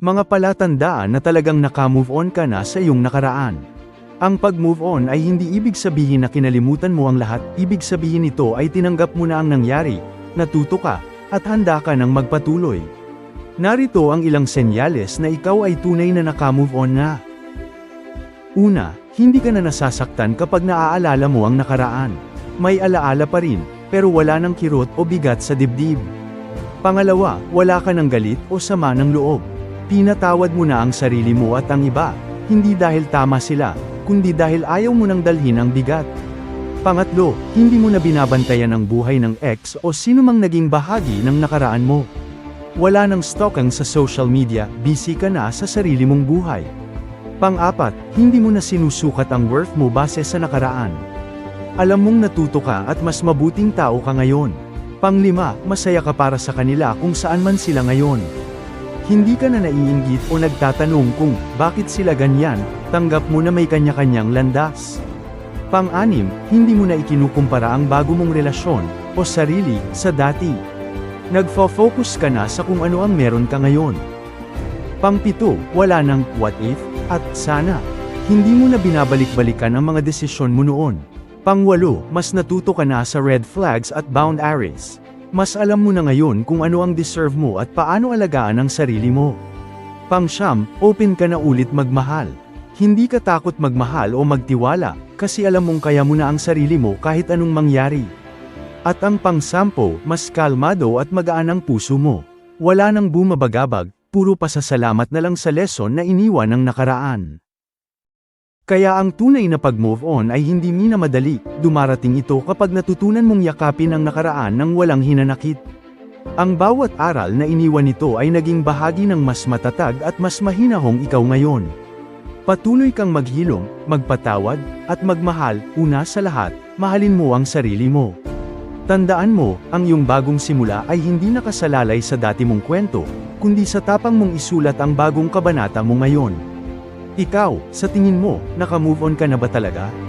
Mga palatandaan na talagang nakamove on ka na sa iyong nakaraan. Ang pag-move on ay hindi ibig sabihin na kinalimutan mo ang lahat, ibig sabihin nito ay tinanggap mo na ang nangyari, natuto ka, at handa ka ng magpatuloy. Narito ang ilang senyales na ikaw ay tunay na nakamove on na. Una, hindi ka na nasasaktan kapag naaalala mo ang nakaraan. May alaala pa rin, pero wala ng kirot o bigat sa dibdib. Pangalawa, wala ka ng galit o sama ng loob. Pinatawad mo na ang sarili mo at ang iba, hindi dahil tama sila, kundi dahil ayaw mo nang dalhin ang bigat. Pangatlo, hindi mo na binabantayan ang buhay ng ex o sino mang naging bahagi ng nakaraan mo. Wala nang stalking sa social media, busy ka na sa sarili mong buhay. Pang-apat, hindi mo na sinusukat ang worth mo base sa nakaraan. Alam mong natuto ka at mas mabuting tao ka ngayon. Panglima, masaya ka para sa kanila kung saan man sila ngayon. Hindi ka na naiinggit o nagtatanong kung bakit sila ganyan, tanggap mo na may kanya-kanyang landas. Pang-anim, hindi mo na ikinukumpara ang bago mong relasyon o sarili sa dati. Nagfo-focus ka na sa kung ano ang meron ka ngayon. Pangpito, wala nang what if at sana. Hindi mo na binabalik-balikan ang mga desisyon mo noon. Pangwalo, mas natuto ka na sa red flags at boundaries. Mas alam mo na ngayon kung ano ang deserve mo at paano alagaan ang sarili mo. Pangsyam, open ka na ulit magmahal. Hindi ka takot magmahal o magtiwala, kasi alam mong kaya mo na ang sarili mo kahit anong mangyari. At ang pangsampo, mas kalmado at magaan ang puso mo. Wala nang bumabagabag, puro pasasalamat na lang sa lesson na iniwan ng nakaraan. Kaya ang tunay na pag-move on ay hindi minamadali, dumarating ito kapag natutunan mong yakapin ang nakaraan ng walang hinanakit. Ang bawat aral na iniwan nito ay naging bahagi ng mas matatag at mas mahinahong ikaw ngayon. Patuloy kang maghilom, magpatawad, at magmahal, una sa lahat, mahalin mo ang sarili mo. Tandaan mo, ang iyong bagong simula ay hindi nakasalalay sa dati mong kwento, kundi sa tapang mong isulat ang bagong kabanata mo ngayon. Ikaw, sa tingin mo, nakamove on ka na ba talaga?